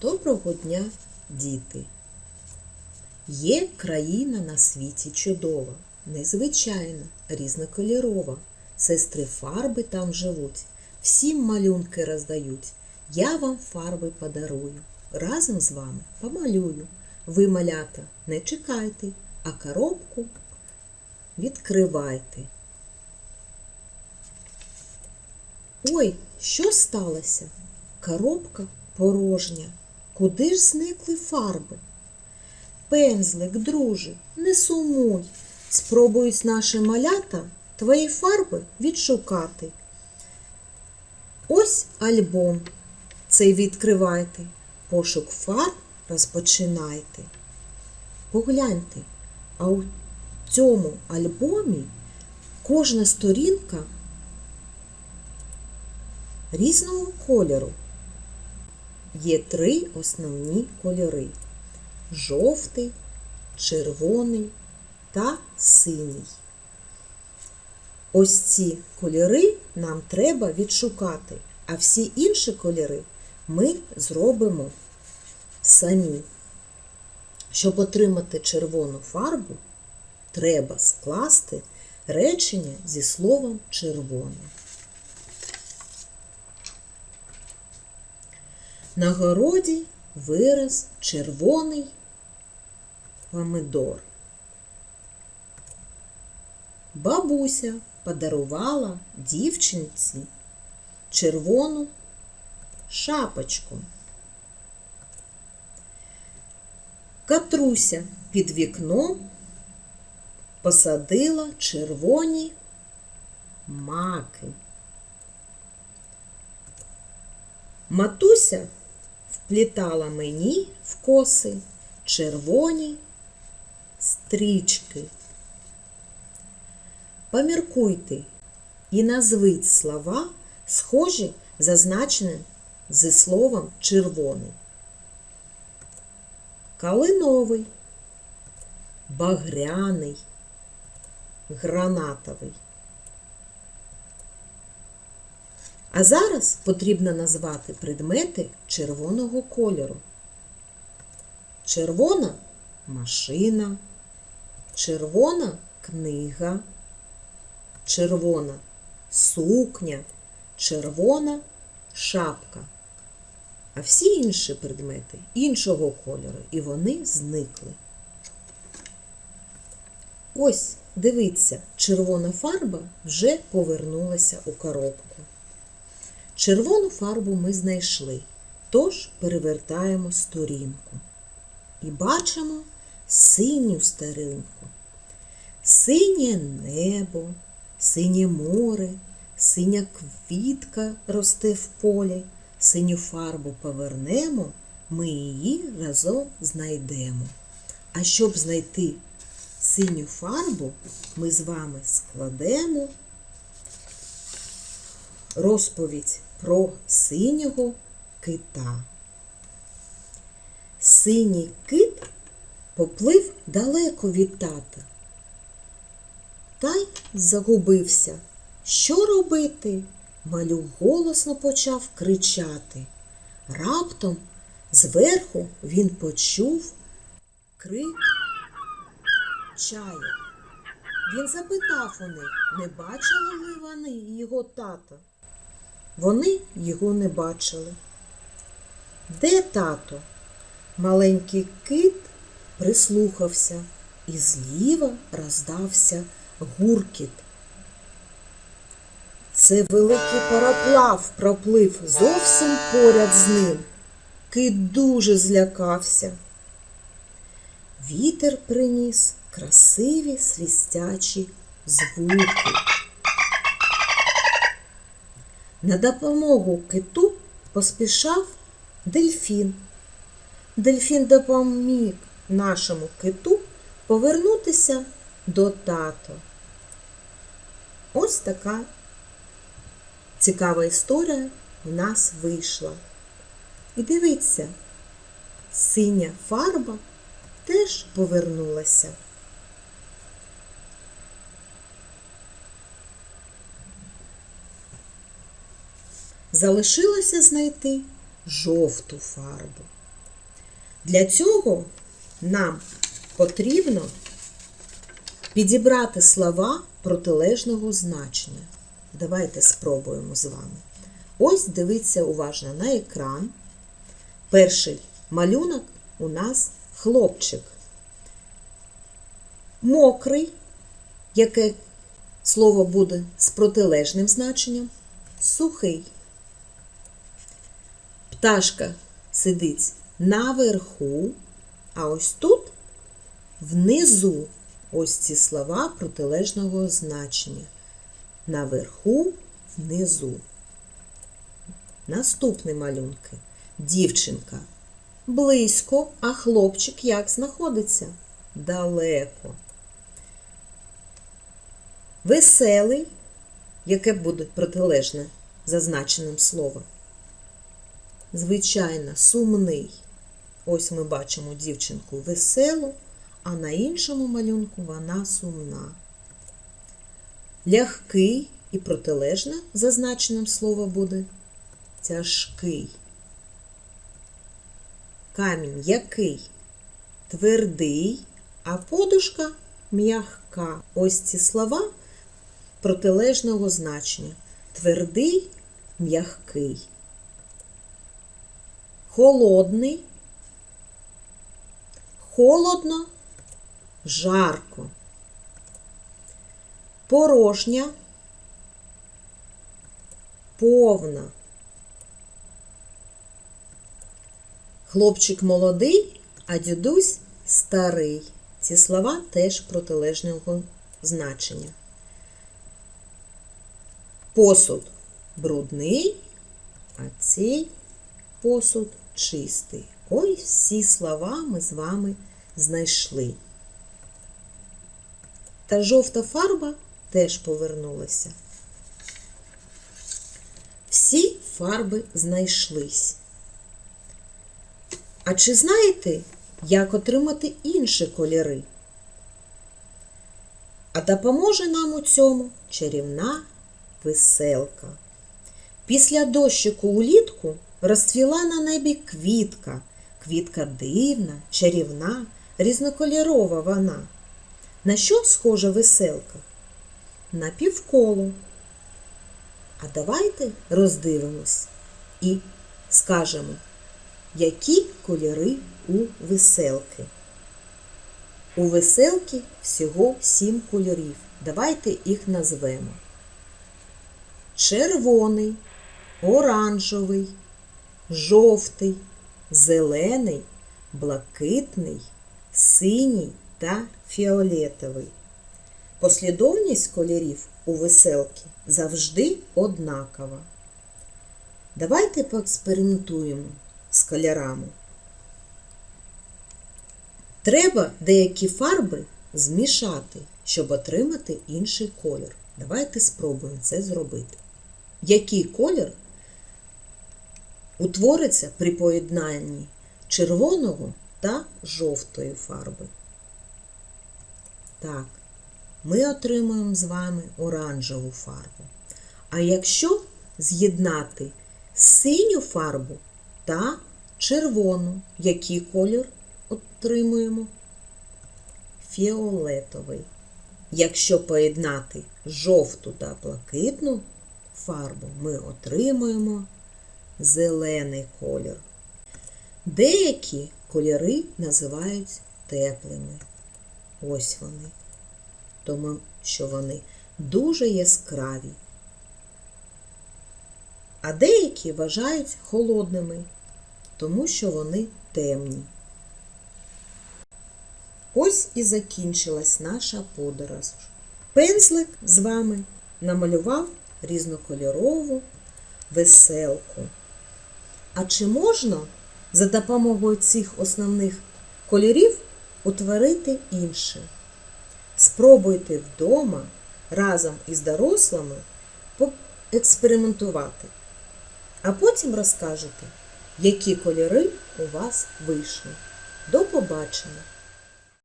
Доброго дня, діти! Є країна на світі чудова, незвичайна, різнокольорова. Сестри фарби там живуть, всім малюнки роздають. Я вам фарби подарую, разом з вами помалюю. Ви, малята, не чекайте, а коробку відкривайте. Ой, що сталося? Коробка порожня. Куди ж зникли фарби? Пензлик, друже, не сумуй. Спробують наші малята твої фарби відшукати. Ось альбом. Цей відкривайте. Пошук фарб розпочинайте. Погляньте, а у цьому альбомі кожна сторінка різного кольору. Є три основні кольори жовтий, червоний та синій. Ось ці кольори нам треба відшукати, а всі інші кольори ми зробимо самі. Щоб отримати червону фарбу, треба скласти речення зі словом червоне. На городі вирос червоний помидор. Бабуся подарувала дівчинці червону шапочку. Катруся під вікном посадила червоні маки. Матуся вплітала мені в коси червоні стрічки. Поміркуйте і назвіть слова, схожі зазначені зі словом червоний. Калиновий, багряний, гранатовий. А зараз потрібно назвати предмети червоного кольору. Червона машина, червона книга, червона сукня, червона шапка. А всі інші предмети іншого кольору, і вони зникли. Ось, дивіться, червона фарба вже повернулася у коробку. Червону фарбу ми знайшли, тож перевертаємо сторінку. І бачимо синю старинку. Синє небо, синє море, синя квітка росте в полі. Синю фарбу повернемо, ми її разом знайдемо. А щоб знайти синю фарбу, ми з вами складемо розповідь про синього кита. Синій кит поплив далеко від тата. Та й загубився. Що робити? Малюк голосно почав кричати. Раптом зверху він почув крик чаю. Він запитав у них, не бачили ли вони його тата? Вони його не бачили. Де тато? Маленький кит прислухався, і зліва роздався гуркіт. Це великий пароплав проплив зовсім поряд з ним. Кит дуже злякався. Вітер приніс красиві свістячі звуки. На допомогу киту поспішав дельфін. Дельфін допоміг нашому киту повернутися до тато. Ось така цікава історія в нас вийшла. І дивіться, синя фарба теж повернулася. Залишилося знайти жовту фарбу. Для цього нам потрібно підібрати слова протилежного значення. Давайте спробуємо з вами. Ось дивіться уважно на екран. Перший малюнок у нас хлопчик. Мокрий, яке слово буде з протилежним значенням, сухий. Пташка сидить наверху, а ось тут внизу ось ці слова протилежного значення. Наверху, внизу. Наступні малюнки. Дівчинка близько, а хлопчик як знаходиться? Далеко. Веселий, яке буде протилежне зазначеним словом. Звичайно, сумний. Ось ми бачимо дівчинку веселу, а на іншому малюнку вона сумна. Лягкий і протилежне зазначеним слово буде тяжкий. Камінь який? Твердий, а подушка м'ягка. Ось ці слова протилежного значення. Твердий, м'ягкий. Холодний, холодно, жарко. Порожня, повна. Хлопчик молодий, а дідусь старий. Ці слова теж протилежного значення. Посуд брудний, а цей посуд чистий. Ось всі слова ми з вами знайшли. Та жовта фарба теж повернулася. Всі фарби знайшлись. А чи знаєте, як отримати інші кольори? А допоможе нам у цьому чарівна веселка. Після дощику улітку розцвіла на небі квітка. Квітка дивна, чарівна, різнокольорова вона. На що схожа веселка? На півколо. А давайте роздивимось і скажемо, які кольори у веселки. У веселки всього сім кольорів. Давайте їх назвемо. Червоний, оранжевий, жовтий, зелений, блакитний, синій та фіолетовий. Послідовність кольорів у веселки завжди однакова. Давайте поекспериментуємо з кольорами. Треба деякі фарби змішати, щоб отримати інший колір. Давайте спробуємо це зробити. Який колір утвориться при поєднанні червоного та жовтої фарби? Так, ми отримуємо з вами оранжеву фарбу. А якщо з'єднати синю фарбу та червону, який колір отримуємо? Фіолетовий. Якщо поєднати жовту та блакитну фарбу, ми отримуємо зелений колір. Деякі кольори називають теплими. Ось вони, тому що вони дуже яскраві. А деякі вважають холодними, тому що вони темні. Ось і закінчилась наша подорож. Пензлик з вами намалював різнокольорову веселку. А чи можна за допомогою цих основних кольорів утворити інше? Спробуйте вдома разом із дорослими поекспериментувати, а потім розкажете, які кольори у вас вийшли. До побачення!